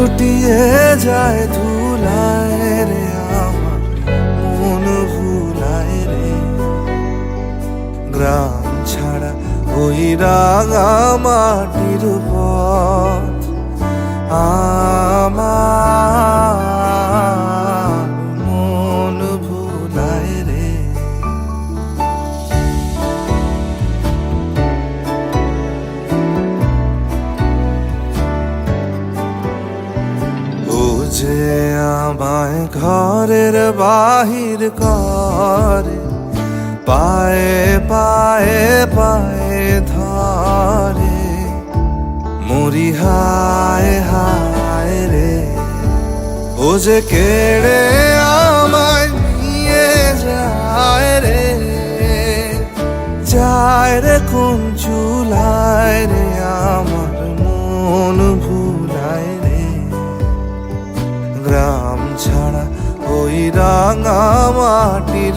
লুটিয়ে যায় ধুলায় রে আমার মন ভুলায় রে। গ্রাম ছাড়া ওই রাঙা মাটির পথ যে আমায় ঘরের বাহির করে, পায়ে পায়ে পায়ে ধরে। মরি হায় হায় রে, ও যে কেড়ে আমায় নিয়ে যায় রে। যায় রে কোন চুলায় রে আমার মন ভুলায় রাঙা মাটির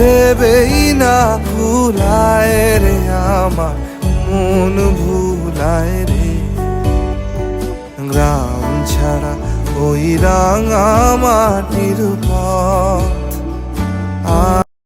ভেবেই না ভুলায় রে আমার মন ভুলায় রে। গ্রাম ছাড়া ওই রাঙা মাটির পথ